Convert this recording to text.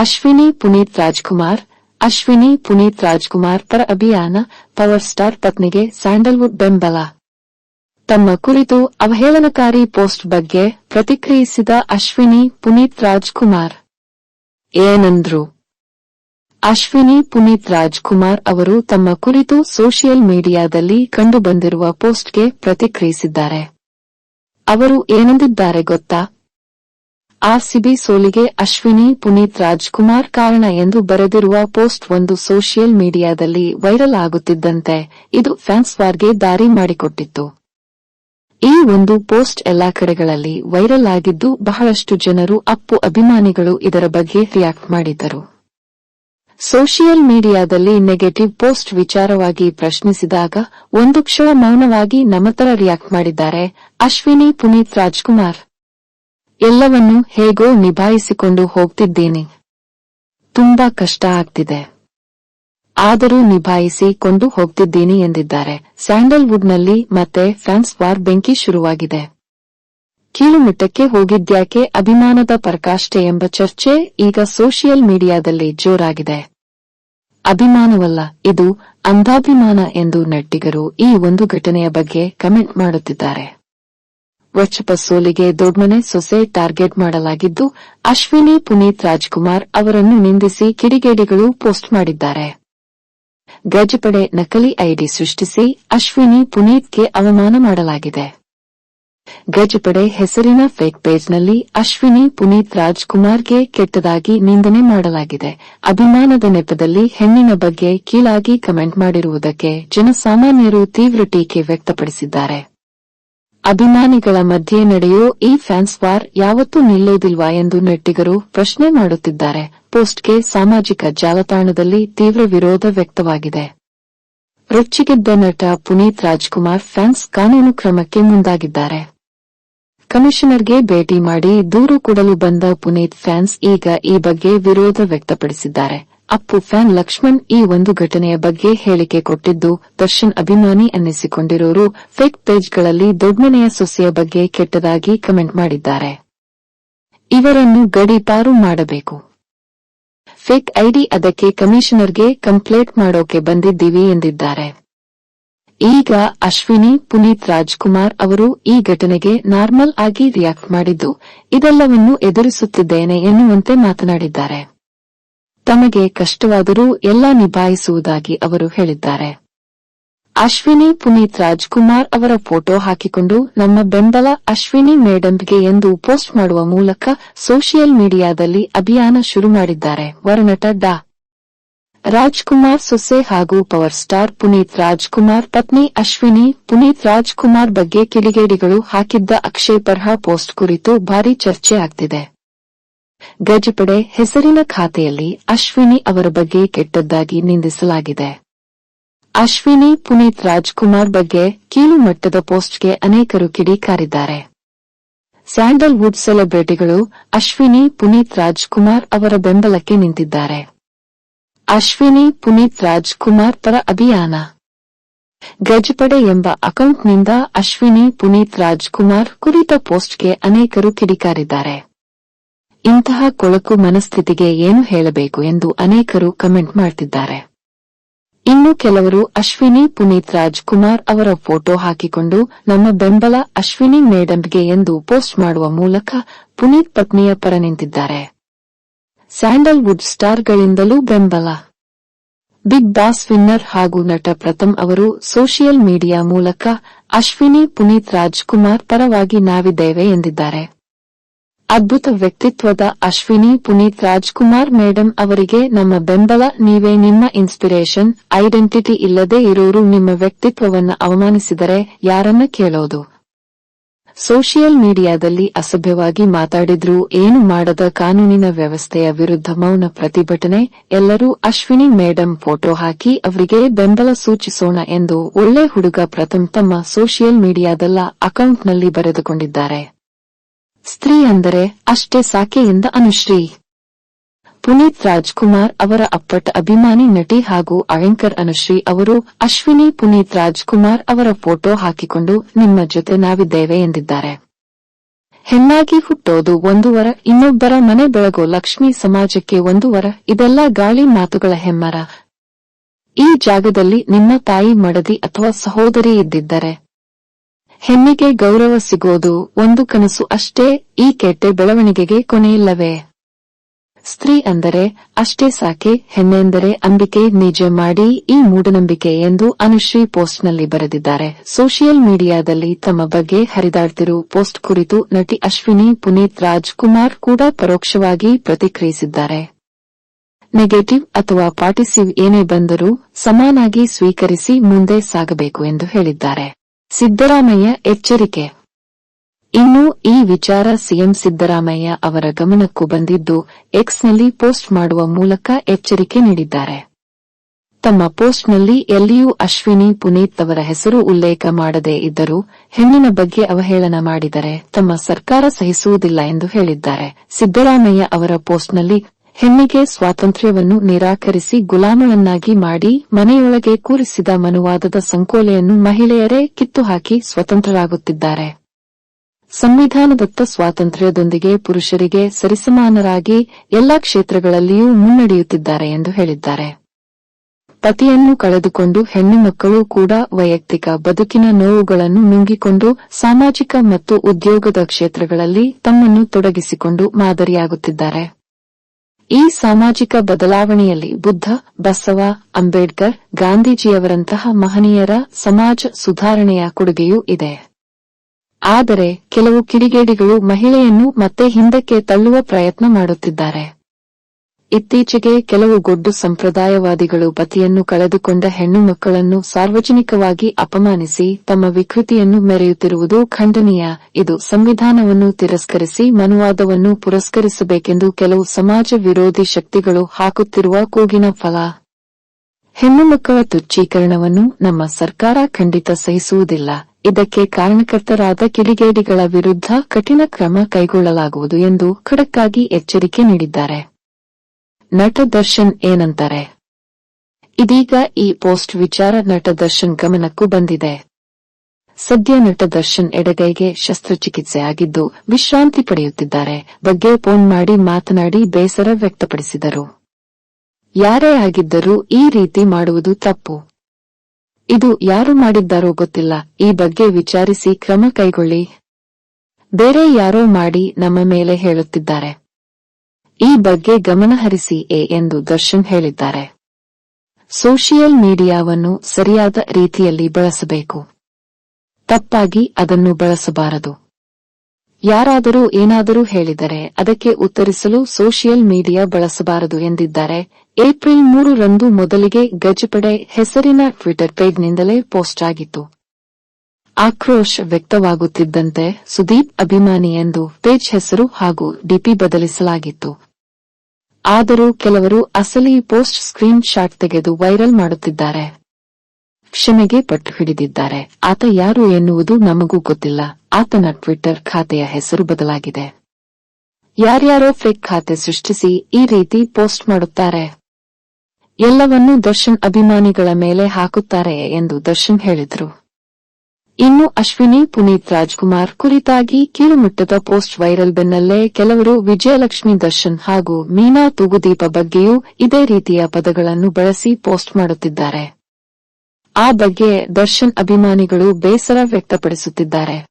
ಅಶ್ವಿನಿ ಪುನೀತ್ ರಾಜ್ಕುಮಾರ್, ಅಶ್ವಿನಿ ಪುನೀತ್ ರಾಜ್ಕುಮಾರ್ ಪರ ಅಭಿಯಾನ, power star ಪತ್ನಿಗೆ ಸ್ಯಾಂಡಲ್ವುಡ್ ಬೆಂಬಲ. ತಮ್ಮ ಕುರಿತು ಅವಹೇಳನಕಾರಿ ಪೋಸ್ಟ್ ಬಗ್ಗೆ ಪ್ರತಿಕ್ರಿಯಿಸಿದ ಅಶ್ವಿನಿ ಪುನೀತ್ ರಾಜ್ಕುಮಾರ್. ಏನಂದ್ರು? ಅಶ್ವಿನಿ ಪುನೀತ್ ರಾಜ್ಕುಮಾರ್ ಅವರು ತಮ್ಮ ಕುರಿತು ಸೋಷಿಯಲ್ ಮೀಡಿಯಾದಲ್ಲಿ ಕಂಡುಬಂದಿರುವ ಪೋಸ್ಟ್ಗೆ ಪ್ರತಿಕ್ರಿಯಿಸಿದ್ದಾರೆ. ಅವರು ಏನಂದಿದ್ದಾರೆ ಗೊತ್ತಾ? ಆರ್ಸಿಬಿ ಸೋಲಿಗೆ ಅಶ್ವಿನಿ, ಪುನೀತ್ ರಾಜ್ಕುಮಾರ್ ಕಾರಣ ಎಂದು ಬರೆದಿರುವ ಪೋಸ್ಟ್ ಒಂದು ಸೋಷಿಯಲ್ ಮೀಡಿಯಾದಲ್ಲಿ ವೈರಲ್ ಆಗುತ್ತಿದ್ದಂತೆ ಇದು ಫ್ಯಾನ್ಸ್ ವಾರ್ಗೆ ದಾರಿ ಮಾಡಿಕೊಟ್ಟಿತ್ತು. ಈ ಒಂದು ಪೋಸ್ಟ್ ಎಲ್ಲಾ ಕಡೆಗಳಲ್ಲಿ ವೈರಲ್ ಆಗಿದ್ದು ಬಹಳಷ್ಟು ಜನರು ಅಪ್ಪು ಅಭಿಮಾನಿಗಳು ಇದರ ಬಗ್ಗೆ ರಿಯಾಕ್ಟ್ ಮಾಡಿದ್ದರು. ಸೋಷಿಯಲ್ ಮೀಡಿಯಾದಲ್ಲಿ ನೆಗೆಟಿವ್ ಪೋಸ್ಟ್ ವಿಚಾರವಾಗಿ ಪ್ರಶ್ನಿಸಿದಾಗ ಒಂದು ಕ್ಷಣ ಮೌನವಾಗಿ ನಮತರ ರಿಯಾಕ್ಟ್ ಮಾಡಿದ್ದಾರೆ ಅಶ್ವಿನಿ, ಪುನೀತ್ ರಾಜ್ಕುಮಾರ್. ಎಲ್ಲವನ್ನೂ ಹೇಗೋ ನಿಭಾಯಿಸಿಕೊಂಡು ಹೋಗ್ತಿದ್ದೀನಿ. ತುಂಬಾ ಕಷ್ಟ ಆಗ್ತಿದೆ. ಆದರೂ ನಿಭಾಯಿಸಿಕೊಂಡು ಹೋಗ್ತಿದ್ದೀನಿ ಎಂದಿದ್ದಾರೆ. ಸ್ಯಾಂಡಲ್ವುಡ್ನಲ್ಲಿ ಮತ್ತೆ ಫ್ಯಾನ್ಸ್ ವಾರ್ ಬೆಂಕಿ ಶುರುವಾಗಿದೆ. ಕೀಳುಮುಟ್ಟಕ್ಕೆ ಹೋಗಿದ್ಯಾಕೆ ಅಭಿಮಾನದ ಪರಕಾಷ್ಠೆ ಎಂಬ ಚರ್ಚೆ ಈಗ ಸೋಷಿಯಲ್ ಮೀಡಿಯಾದಲ್ಲಿ ಜೋರಾಗಿದೆ. ಅಭಿಮಾನವಲ್ಲ, ಇದು ಅಂಧಾಭಿಮಾನ ಎಂದು ನಟ್ಟಿಗರು ಈ ಒಂದು ಘಟನೆಯ ಬಗ್ಗೆ ಕಮೆಂಟ್ ಮಾಡುತ್ತಿದ್ದಾರೆ. ವಚಪ ಸೋಲಿಗೆ ದೊಡ್ಮನೆ ಸೊಸೆ ಟಾರ್ಗೆಟ್ ಮಾಡಲಾಗಿದ್ದು, ಅಶ್ವಿನಿ ಪುನೀತ್ ರಾಜ್ಕುಮಾರ್ ಅವರನ್ನು ನಿಂದಿಸಿ ಕಿಡಿಗೇಡಿಗಳು ಪೋಸ್ಟ್ ಮಾಡಿದ್ದಾರೆ. ಗಜಪಡೆ ನಕಲಿ ಐಡಿ ಸೃಷ್ಟಿಸಿ ಅಶ್ವಿನಿ ಪುನೀತ್ಗೆ ಅವಮಾನ ಮಾಡಲಾಗಿದೆ. ಗಜಪಡೆ ಹೆಸರಿನ ಫೇಕ್ ಪೇಜ್ನಲ್ಲಿ ಅಶ್ವಿನಿ ಪುನೀತ್ ರಾಜ್ಕುಮಾರ್ಗೆ ಕೆಟ್ಟದಾಗಿ ನಿಂದನೆ ಮಾಡಲಾಗಿದೆ. ಅಭಿಮಾನದ ನೆಪದಲ್ಲಿ ಹೆಣ್ಣಿನ ಬಗ್ಗೆ ಕೀಳಾಗಿ ಕಮೆಂಟ್ ಮಾಡಿರುವುದಕ್ಕೆ ಜನಸಾಮಾನ್ಯರು ತೀವ್ರ ಟೀಕೆ ವ್ಯಕ್ತಪಡಿಸಿದ್ದಾರೆ. ಅಭಿಮಾನಿಗಳ ಮಧ್ಯೆ ನಡೆಯೋ ಈ ಫ್ಯಾನ್ಸ್ ವಾರ್ ಯಾವತ್ತೂ ನಿಲ್ಲೋದಿಲ್ವಾ ಎಂದು ನೆಟ್ಟಿಗರು ಪ್ರಶ್ನೆ ಮಾಡುತ್ತಿದ್ದಾರೆ. ಪೋಸ್ಟ್ಗೆ ಸಾಮಾಜಿಕ ಜಾಲತಾಣದಲ್ಲಿ ತೀವ್ರ ವಿರೋಧ ವ್ಯಕ್ತವಾಗಿದೆ. ರೊಚ್ಚಿಗೆದ್ದ ನಟ ಪುನೀತ್ ರಾಜ್ಕುಮಾರ್ ಫ್ಯಾನ್ಸ್ ಕಾನೂನು ಕ್ರಮಕ್ಕೆ ಮುಂದಾಗಿದ್ದಾರೆ. ಕಮಿಷನರ್ಗೆ ಭೇಟಿ ಮಾಡಿ ದೂರು ಕೊಡಲು ಬಂದ ಪುನೀತ್ ಫ್ಯಾನ್ಸ್ ಈಗ ಈ ಬಗ್ಗೆ ವಿರೋಧ ವ್ಯಕ್ತಪಡಿಸಿದ್ದಾರೆ. ಅಪ್ಪು ಫ್ಯಾನ್ ಲಕ್ಷ್ಮಣ್ ಈ ಒಂದು ಘಟನೆಯ ಬಗ್ಗೆ ಹೇಳಿಕೆ ಕೊಟ್ಟಿದ್ದು, ದರ್ಶನ್ ಅಭಿಮಾನಿ ಅನ್ನಿಸಿಕೊಂಡಿರೋರು ಫೇಕ್ ಪೇಜ್ಗಳಲ್ಲಿ ದೊಡ್ಮನೆಯ ಸೊಸೆಯ ಬಗ್ಗೆ ಕೆಟ್ಟದಾಗಿ ಕಮೆಂಟ್ ಮಾಡಿದ್ದಾರೆ. ಇವರನ್ನು ಗಡೀಪಾರು ಮಾಡಬೇಕು. ಫೇಕ್ ಐಡಿ ಅದಕ್ಕೆ ಕಮಿಷನರ್ಗೆ ಕಂಪ್ಲೇಂಟ್ ಮಾಡೋಕೆ ಬಂದಿದ್ದೀವಿ ಎಂದಿದ್ದಾರೆ. ಈಗ ಅಶ್ವಿನಿ, ಪುನೀತ್ ರಾಜ್ಕುಮಾರ್ ಅವರು ಈ ಘಟನೆಗೆ ನಾರ್ಮಲ್ ಆಗಿ ರಿಯಾಕ್ಟ್ ಮಾಡಿದ್ದು, ಇದೆಲ್ಲವನ್ನೂ ಎದುರಿಸುತ್ತಿದ್ದೇನೆ ಎನ್ನುವಂತೆ ಮಾತನಾಡಿದ್ದಾರೆ. ತಮಗೆ ಕಷ್ಟವಾದರೂ ಎಲ್ಲ ನಿಭಾಯಿಸುವುದಾಗಿ ಅವರು ಹೇಳಿದ್ದಾರೆ. ಅಶ್ವಿನಿ ಪುನೀತ್ ರಾಜ್ಕುಮಾರ್ ಅವರ ಫೋಟೋ ಹಾಕಿಕೊಂಡು ನಮ್ಮ ಬೆಂಬಲ ಅಶ್ವಿನಿ ಮೇಡಂಗೆ ಎಂದು ಪೋಸ್ಟ್ ಮಾಡುವ ಮೂಲಕ ಸೋಷಿಯಲ್ ಮೀಡಿಯಾದಲ್ಲಿ ಅಭಿಯಾನ ಶುರು ಮಾಡಿದ್ದಾರೆ. ವರನಟ ಡಾ. ರಾಜ್ಕುಮಾರ್ ಸೊಸೆ ಹಾಗೂ ಪವರ್ ಸ್ಟಾರ್ ಪುನೀತ್ ರಾಜ್ಕುಮಾರ್ ಪತ್ನಿ ಅಶ್ವಿನಿ ಪುನೀತ್ ರಾಜ್ಕುಮಾರ್ ಬಗ್ಗೆ ಕಿಡಿಗೇಡಿಗಳು ಹಾಕಿದ್ದ ಅಕ್ಷೇಪರ್ಹ ಪೋಸ್ಟ್ ಕುರಿತು ಭಾರೀ ಚರ್ಚೆ ಆಗ್ತಿದೆ. ಗಜಪಡೆ ಹೆಸರಿನ ಖಾತೆಯಲ್ಲಿ ಅಶ್ವಿನಿ ಅವರ ಬಗ್ಗೆ ಕೆಟ್ಟದ್ದಾಗಿ ನಿಂದಿಸಲಾಗಿದೆ. ಅಶ್ವಿನಿ ಪುನೀತ್ ರಾಜ್ಕುಮಾರ್ ಬಗ್ಗೆ ಕೀಳು ಮಟ್ಟದ ಪೋಸ್ಟ್ಗೆ ಅನೇಕರು ಕಿಡಿಕಾರಿದ್ದಾರೆ. ಸ್ಯಾಂಡಲ್ವುಡ್ ಸೆಲೆಬ್ರಿಟಿಗಳು ಅಶ್ವಿನಿ ಪುನೀತ್ ರಾಜ್ಕುಮಾರ್ ಅವರ ಬೆಂಬಲಕ್ಕೆ ನಿಂತಿದ್ದಾರೆ. ಅಶ್ವಿನಿ ಪುನೀತ್ ರಾಜ್ಕುಮಾರ್ ಪರ ಅಭಿಯಾನ. ಗಜಪಡೆ ಎಂಬ ಅಕೌಂಟ್ನಿಂದ ಅಶ್ವಿನಿ ಪುನೀತ್ ರಾಜ್ಕುಮಾರ್ ಕುರಿತ ಪೋಸ್ಟ್ಗೆ ಅನೇಕರು ಕಿಡಿಕಾರಿದ್ದಾರೆ. ಇಂತಹ ಕೊಳಕು ಮನಸ್ಥಿತಿಗೆ ಏನು ಹೇಳಬೇಕು ಎಂದು ಅನೇಕರು ಕಮೆಂಟ್ ಮಾಡ್ತಿದ್ದಾರೆ. ಇನ್ನು ಕೆಲವರು ಅಶ್ವಿನಿ ಪುನೀತ್ ರಾಜ್ ಕುಮಾರ್ ಅವರ ಫೋಟೋ ಹಾಕಿಕೊಂಡು, ನಮ್ಮ ಬೆಂಬಲ ಅಶ್ವಿನಿ ಮೇಡಂಗೆ ಎಂದು ಪೋಸ್ಟ್ ಮಾಡುವ ಮೂಲಕ ಪುನೀತ್ ಪತ್ನಿಯ ಪರ ನಿಂತಿದ್ದಾರೆ. ಸ್ಯಾಂಡಲ್ವುಡ್ ಸ್ಟಾರ್ಗಳಿಂದಲೂ ಬೆಂಬಲ. ಬಿಗ್ ಬಾಸ್ ವಿನ್ನರ್ ಹಾಗೂ ನಟ ಪ್ರಥಮ್ ಅವರು ಸೋಷಿಯಲ್ ಮೀಡಿಯಾ ಮೂಲಕ ಅಶ್ವಿನಿ ಪುನೀತ್ ರಾಜ್ಕುಮಾರ್ ಪರವಾಗಿ ನಾವಿದ್ದೇವೆ ಎಂದಿದ್ದಾರೆ. ಅದ್ಭುತ ವ್ಯಕ್ತಿತ್ವದ ಅಶ್ವಿನಿ ಪುನೀತ್ ರಾಜ್ಕುಮಾರ್ ಮೇಡಂ ಅವರಿಗೆ ನಮ್ಮ ಬೆಂಬಲ, ನೀವೇ ನಿಮ್ಮ ಇನ್ಸ್ಪಿರೇಷನ್ ಐಡೆಂಟಿಟಿ ಇಲ್ಲದೆ ಇರೋರು ನಿಮ್ಮ ವ್ಯಕ್ತಿತ್ವವನ್ನ ಅವಮಾನಿಸಿದರೆ ಯಾರನ್ನ ಕೇಳೋದು? ಸೋಷಿಯಲ್ ಮೀಡಿಯಾದಲ್ಲಿ ಅಸಭ್ಯವಾಗಿ ಮಾತಾಡಿದ್ರೂ ಏನು ಮಾಡದ ಕಾನೂನಿನ ವ್ಯವಸ್ಥೆಯ ವಿರುದ್ಧ ಮೌನ ಪ್ರತಿಭಟನೆ, ಎಲ್ಲರೂ ಅಶ್ವಿನಿ ಮೇಡಂ ಫೋಟೋ ಹಾಕಿ ಅವರಿಗೆ ಬೆಂಬಲ ಸೂಚಿಸೋಣ ಎಂದು ಒಳ್ಳೆ ಹುಡುಗ ಪ್ರಥಮ್ ತಮ್ಮ ಸೋಷಿಯಲ್ ಮೀಡಿಯಾದಲ್ಲ ಅಕೌಂಟ್ನಲ್ಲಿ ಬರೆದುಕೊಂಡಿದ್ದಾರೆ. ಸ್ತ್ರೀ ಅಂದರೆ ಅಷ್ಟೇ ಸಾಕೆ ಎಂದ ಅನುಶ್ರೀ. ಪುನೀತ್ ರಾಜ್ಕುಮಾರ್ ಅವರ ಅಪ್ಪಟ ಅಭಿಮಾನಿ ನಟಿ ಹಾಗೂ ಅಯಂಕರ್ ಅನುಶ್ರೀ ಅವರು ಅಶ್ವಿನಿ ಪುನೀತ್ ರಾಜ್ಕುಮಾರ್ ಅವರ ಫೋಟೋ ಹಾಕಿಕೊಂಡು ನಿಮ್ಮ ಜೊತೆ ನಾವಿದ್ದೇವೆ ಎಂದಿದ್ದಾರೆ. ಹೆಣ್ಣಾಗಿ ಹುಟ್ಟೋದು ಒಂದು ವರ ಇನ್ನೊಬ್ಬರ ಮನೆ ಬೆಳಗೋ ಲಕ್ಷ್ಮಿ ಸಮಾಜಕ್ಕೆ ಒಂದು ವರ ಇದೆಲ್ಲ ಗಾಳಿ ಮಾತುಗಳ ಹೆಮ್ಮರ. ಈ ಜಾಗದಲ್ಲಿ ನಿಮ್ಮ ತಾಯಿ ಮಡದಿ ಅಥವಾ ಸಹೋದರಿ ಇದ್ದಿದ್ದರೆ. ಹೆಣ್ಣಿಗೆ ಗೌರವ ಸಿಗೋದು ಒಂದು ಕನಸು ಅಷ್ಟೇ, ಈ ಕೆಟ್ಟ ಬೆಳವಣಿಗೆಗೆ ಕೊನೆಯಿಲ್ಲವೇ? ಸ್ತ್ರೀ ಅಂದರೆ ಅಷ್ಟೇ ಸಾಕೆ ಹೆಣ್ಣೆಂದರೆ ಅಂಬಿಕೆ ನಿಜ ಮಾಡಿ ಈ ಮೂಢನಂಬಿಕೆ ಎಂದು ಅನುಶ್ರೀ ಪೋಸ್ಟ್ನಲ್ಲಿ ಬರೆದಿದ್ದಾರೆ. ಸೋಷಿಯಲ್ ಮೀಡಿಯಾದಲ್ಲಿ ತಮ್ಮ ಬಗ್ಗೆ ಹರಿದಾಡ್ತಿರು ಪೋಸ್ಟ್ ಕುರಿತು ನಟಿ ಅಶ್ವಿನಿ ಪುನೀತ್ ರಾಜ್ ಕುಮಾರ್ ಕೂಡ ಪರೋಕ್ಷವಾಗಿ ಪ್ರತಿಕ್ರಿಯಿಸಿದ್ದಾರೆ. ನೆಗೆಟಿವ್ ಅಥವಾ ಪಾಟಿಸಿವ್ ಏನೇ ಬಂದರೂ ಸಮಾನಾಗಿ ಸ್ವೀಕರಿಸಿ ಮುಂದೆ ಸಾಗಬೇಕು ಎಂದು ಹೇಳಿದ್ದಾರೆ. ಸಿದ್ದರಾಮಯ್ಯ ಎಚ್ಚರಿಕೆ. ಇನ್ನು ಈ ವಿಚಾರ ಸಿಎಂ ಸಿದ್ದರಾಮಯ್ಯ ಅವರ ಗಮನಕ್ಕೂ ಬಂದಿದ್ದು ಎಕ್ಸ್ನಲ್ಲಿ ಪೋಸ್ಟ್ ಮಾಡುವ ಮೂಲಕ ಎಚ್ಚರಿಕೆ ನೀಡಿದ್ದಾರೆ. ತಮ್ಮ ಪೋಸ್ಟ್ನಲ್ಲಿ ಎಲ್ಲಿಯೂ ಅಶ್ವಿನಿ, ಪುನೀತ್ ಅವರ ಹೆಸರು ಉಲ್ಲೇಖ ಮಾಡದೇ ಇದ್ದರೂ, ಹೆಣ್ಣಿನ ಬಗ್ಗೆ ಅವಹೇಳನ ಮಾಡಿದರೆ ತಮ್ಮ ಸರ್ಕಾರ ಸಹಿಸುವುದಿಲ್ಲ ಎಂದು ಹೇಳಿದ್ದಾರೆ. ಸಿದ್ದರಾಮಯ್ಯ ಅವರ ಪೋಸ್ಟ್ನಲ್ಲಿ ಹೆಣ್ಣಿಗೆ ಸ್ವಾತಂತ್ರ್ಯವನ್ನು ನಿರಾಕರಿಸಿ ಗುಲಾಮಳನ್ನಾಗಿ ಮಾಡಿ ಮನೆಯೊಳಗೆ ಕೂರಿಸಿದ ಮನುವಾದದ ಸಂಕೋಲೆಯನ್ನು ಮಹಿಳೆಯರೇ ಕಿತ್ತುಹಾಕಿ ಸ್ವತಂತ್ರರಾಗುತ್ತಿದ್ದಾರೆ. ಸಂವಿಧಾನದತ್ತ ಸ್ವಾತಂತ್ರ್ಯದೊಂದಿಗೆ ಪುರುಷರಿಗೆ ಸರಿಸಮಾನರಾಗಿ ಎಲ್ಲಾ ಕ್ಷೇತ್ರಗಳಲ್ಲಿಯೂ ಮುನ್ನಡೆಯುತ್ತಿದ್ದಾರೆ ಎಂದು ಹೇಳಿದ್ದಾರೆ. ಪತಿಯನ್ನು ಕಳೆದುಕೊಂಡು ಹೆಣ್ಣು ಮಕ್ಕಳು ಕೂಡ ವೈಯಕ್ತಿಕ ಬದುಕಿನ ನೋವುಗಳನ್ನು ನುಂಗಿಕೊಂಡು ಸಾಮಾಜಿಕ ಮತ್ತು ಉದ್ಯೋಗದ ಕ್ಷೇತ್ರಗಳಲ್ಲಿ ತಮ್ಮನ್ನು ತೊಡಗಿಸಿಕೊಂಡು ಮಾದರಿಯಾಗುತ್ತಿದ್ದಾರೆ. ಈ ಸಾಮಾಜಿಕ ಬದಲಾವಣೆಯಲ್ಲಿ ಬುದ್ಧ, ಬಸವ, ಅಂಬೇಡ್ಕರ್, ಗಾಂಧೀಜಿಯವರಂತಹ ಮಹನೀಯರ ಸಮಾಜ ಸುಧಾರಣೆಯ ಕೊಡುಗೆಯೂ ಇದೆ. ಆದರೆ, ಕೆಲವು ಕಿಡಿಗೇಡಿಗಳು ಮಹಿಳೆಯನ್ನು ಮತ್ತೆ ಹಿಂದಕ್ಕೆ ತಳ್ಳುವ ಪ್ರಯತ್ನ ಮಾಡುತ್ತಿದ್ದಾರೆ. ಇತ್ತೀಚೆಗೆ ಕೆಲವು ಗೊಡ್ಡು ಸಂಪ್ರದಾಯವಾದಿಗಳು ಪತಿಯನ್ನು ಕಳೆದುಕೊಂಡ ಹೆಣ್ಣು ಮಕ್ಕಳನ್ನು ಸಾರ್ವಜನಿಕವಾಗಿ ಅಪಮಾನಿಸಿ ತಮ್ಮ ವಿಕೃತಿಯನ್ನು ಮೆರೆಯುತ್ತಿರುವುದು ಖಂಡನೀಯ. ಇದು ಸಂವಿಧಾನವನ್ನು ತಿರಸ್ಕರಿಸಿ ಮನುವಾದವನ್ನು ಪುರಸ್ಕರಿಸಬೇಕೆಂದು ಕೆಲವು ಸಮಾಜ ವಿರೋಧಿ ಶಕ್ತಿಗಳು ಹಾಕುತ್ತಿರುವ ಕೂಗಿನ ಫಲ. ಹೆಣ್ಣು ಮಕ್ಕಳ ತುಚ್ಚೀಕರಣವನ್ನು ನಮ್ಮ ಸರ್ಕಾರ ಖಂಡಿತ ಸಹಿಸುವುದಿಲ್ಲ. ಇದಕ್ಕೆ ಕಾರಣಕರ್ತರಾದ ಕಿಡಿಗೇಡಿಗಳ ವಿರುದ್ಧ ಕಠಿಣ ಕ್ರಮ ಕೈಗೊಳ್ಳಲಾಗುವುದು ಎಂದು ಖಡಕ್ಕಾಗಿ ಎಚ್ಚರಿಕೆ ನೀಡಿದ್ದಾರೆ. ನಟ ದರ್ಶನ್ ಏನಂತಾರೆ? ಇದೀಗ ಈ ಪೋಸ್ಟ್ ವಿಚಾರ ನಟ ದರ್ಶನ್ ಗಮನಕ್ಕೂ ಬಂದಿದೆ. ಸದ್ಯ ನಟ ದರ್ಶನ್ ಎಡಗೈಗೆ ಶಸ್ತ್ರಚಿಕಿತ್ಸೆ ಆಗಿದ್ದು ವಿಶ್ರಾಂತಿ ಪಡೆಯುತ್ತಿದ್ದಾರೆ ಬಗ್ಗೆ ಫೋನ್ ಮಾಡಿ ಮಾತನಾಡಿ ಬೇಸರ ವ್ಯಕ್ತಪಡಿಸಿದರು. ಯಾರೇ ಆಗಿದ್ದರೂ ಈ ರೀತಿ ಮಾಡುವುದು ತಪ್ಪು. ಇದು ಯಾರು ಮಾಡಿದ್ದಾರೋ ಗೊತ್ತಿಲ್ಲ, ಈ ಬಗ್ಗೆ ವಿಚಾರಿಸಿ ಕ್ರಮ ಕೈಗೊಳ್ಳಿ. ಬೇರೆ ಯಾರೋ ಮಾಡಿ ನಮ್ಮ ಮೇಲೆ ಹೇಳುತ್ತಿದ್ದಾರೆ. ಈ ಬಗ್ಗೆ ಗಮನಹರಿಸಿ ಎ ಎಂದು ದರ್ಶನ್ ಹೇಳಿದ್ದಾರೆ. ಸೋಷಿಯಲ್ ಮೀಡಿಯಾವನ್ನು ಸರಿಯಾದ ರೀತಿಯಲ್ಲಿ ಬಳಸಬೇಕು. ತಪ್ಪಾಗಿ ಅದನ್ನು ಬಳಸಬಾರದು. ಯಾರಾದರೂ ಏನಾದರೂ ಹೇಳಿದರೆ ಅದಕ್ಕೆ ಉತ್ತರಿಸಲು ಸೋಷಿಯಲ್ ಮೀಡಿಯಾ ಬಳಸಬಾರದು ಎಂದಿದ್ದಾರೆ. ಏಪ್ರಿಲ್ ಮೂರರಂದು ಮೊದಲಿಗೆ ಗಜಪಡೆ ಹೆಸರಿನ ಟ್ವಿಟರ್ ಪೇಜ್ನಿಂದಲೇ ಪೋಸ್ಟ್ ಆಗಿತ್ತು. ಆಕ್ರೋಶ ವ್ಯಕ್ತವಾಗುತ್ತಿದ್ದಂತೆ ಸುದೀಪ್ ಅಭಿಮಾನಿ ಎಂದು ಪೇಜ್ ಹೆಸರು ಹಾಗೂ ಡಿಪಿ ಬದಲಿಸಲಾಗಿತ್ತು. ಆದರೂ ಕೆಲವರು ಅಸಲಿ ಪೋಸ್ಟ್ ಸ್ಕ್ರೀನ್ ಶಾಟ್ ತೆಗೆದು ವೈರಲ್ ಮಾಡುತ್ತಿದ್ದಾರೆ. ಕ್ಷಮೆಗೆ ಪಟ್ಟು ಹಿಡಿದಿದ್ದಾರೆ. ಆತ ಯಾರು ಎನ್ನುವುದು ನಮಗೂ ಗೊತ್ತಿಲ್ಲ. ಆತನ ಟ್ವಿಟ್ಟರ್ ಖಾತೆಯ ಹೆಸರು ಬದಲಾಗಿದೆ. ಯಾರ್ಯಾರೋ ಫೇಕ್ ಖಾತೆ ಸೃಷ್ಟಿಸಿ ಈ ರೀತಿ ಪೋಸ್ಟ್ ಮಾಡುತ್ತಾರೆ. ಎಲ್ಲವನ್ನೂ ದರ್ಶನ್ ಅಭಿಮಾನಿಗಳ ಮೇಲೆ ಹಾಕುತ್ತಾರೆ ಎಂದು ದರ್ಶನ್ ಹೇಳಿದರು. ಇನ್ನು ಅಶ್ವಿನಿ, ಪುನೀತ್ ರಾಜ್ಕುಮಾರ್ ಕುರಿತಾಗಿ ಕೀಳುಮಟ್ಟದ ಪೋಸ್ಟ್ ವೈರಲ್ ಬೆನ್ನಲ್ಲೇ ಕೆಲವರು ವಿಜಯಲಕ್ಷ್ಮಿ ದರ್ಶನ್ ಹಾಗೂ ಮೀನಾ ತೂಗುದೀಪ ಬಗ್ಗೆಯೂ ಇದೇ ರೀತಿಯ ಪದಗಳನ್ನು ಬಳಸಿ ಪೋಸ್ಟ್ ಮಾಡುತ್ತಿದ್ದಾರೆ. ಆ ಬಗ್ಗೆ ದರ್ಶನ್ ಅಭಿಮಾನಿಗಳು ಬೇಸರ ವ್ಯಕ್ತಪಡಿಸುತ್ತಿದ್ದಾರೆ.